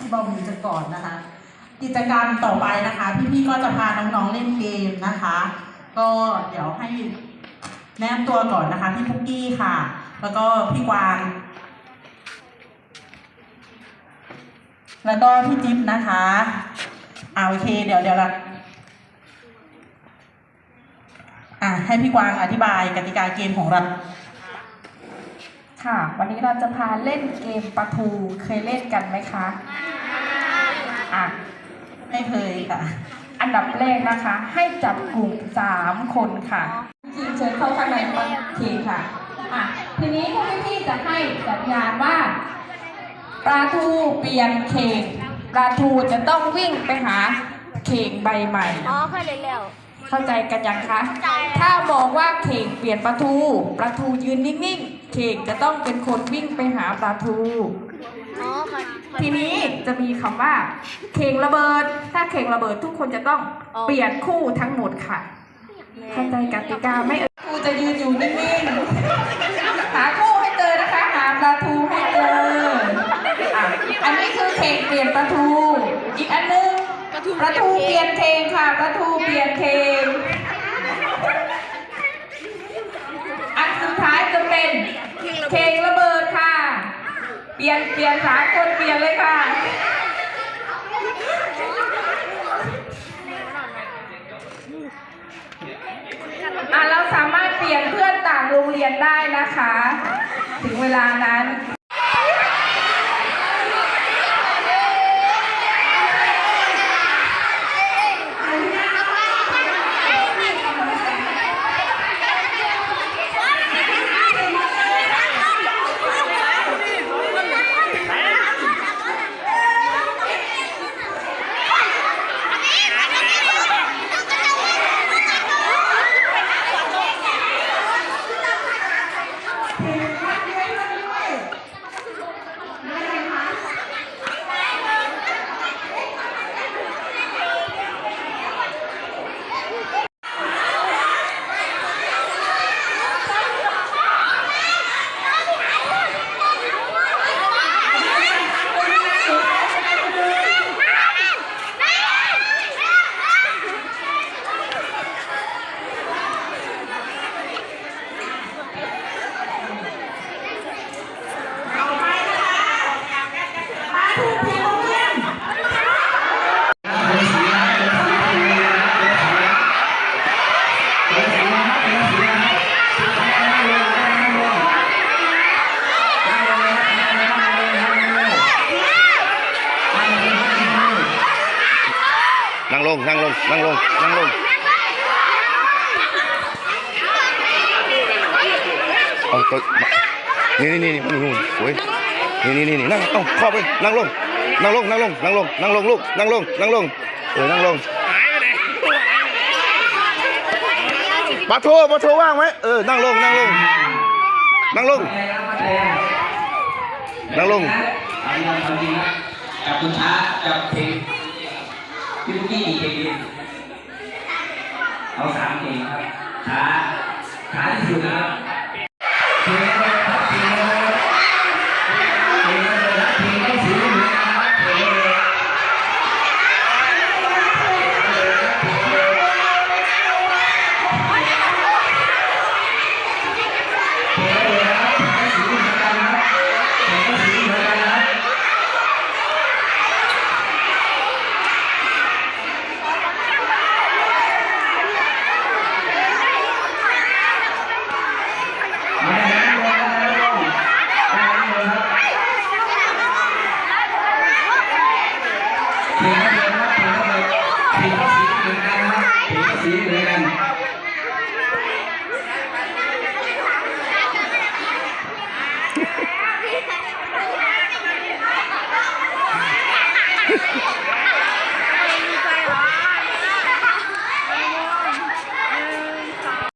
พี่บอมจะก่อนนะคะ กิจกรรมต่อไปนะคะ พี่ๆก็จะพาน้องๆเล่นเกมนะคะ ก็เดี๋ยวให้แนะนำตัวก่อนนะคะพี่พุกกี้ค่ะ แล้วก็พี่กวางแล้วก็พี่จิ๊บนะคะเอาโอเค เดี๋ยวเดี๋ยวละอะให้พี่กวางอธิบายกติกาเกมของเราค่ะ วันนี้เราจะพาเล่นเกมปลาทูเคยเล่นกันไหมคะ ไม่เคยค่ะ อันดับแรกนะคะ ให้จับกลุ่ม3คนค่ะทีมเชิญเข้าข้างในปทีค่ะอะ ทีนี้พวกพี่ๆจะให้สัญญาณว่าปลาทูเปลี่ยนเข่งปลาทูจะต้องวิ่งไปหาเข่งใบใหม่ อ๋อเคยเล่นแล้วเข้าใจกันยังคะเข้าใจถ้ามองว่าเข่งเปลี่ยนปลาทูปลาทูยืนนิ่งๆ เข่งจะต้องเป็นคนวิ่งไปหาปลาทูอ๋อเคย ทีนี้จะมีคำว่าเข่งระเบิด ถ้าเข่งระเบิดทุกคนจะต้องเปลี่ยนคู่ทั้งหมดค่ะเข้าใจกติกาไหม่เอ่ยครูจะยืนอยู่นิ่งๆหาคู่ให้เจอนะคะหาปลาทูให้เจออะอันนี้คือเข่งเปลี่ยนปลาทู อีกอันหนึงปลาทูเปลี่ยนเข่งค่ะปลาทูเปลี่ยนเข่งอันสุดท้ายจะเป็นเข่งระเบิดค่ะ เปลี่ยนเปลี่ยนสามคนเปลี่ยนเลยค่ะ อะ เราสามารถเปลี่ยนเพื่อนต่างโรงเรียนได้นะคะ ถึงเวลานั้น นั่งลง นั่งลง นั่งลง นั่งลง เอาตัวนี่นี่นี่นี่มันนู่นโอ้ย นี่นี่นี่นี่นั่งเอ้าเข้าไปนั่งลงนั่งลงนั่งลงนั่งลงนั่งลงลูกนั่งลงนั่งลงเออนั่งลงปะโทปะโทว่างไหมเออนั่งลงนั่งลงนั่งลงนั่งลงเอาดีนะเอาดีนะจับคุณช้าจับเพลงพี่ลูกกี้เพลงดีเอาสามเพลงครับช้าช้าที่สุดนะครับ see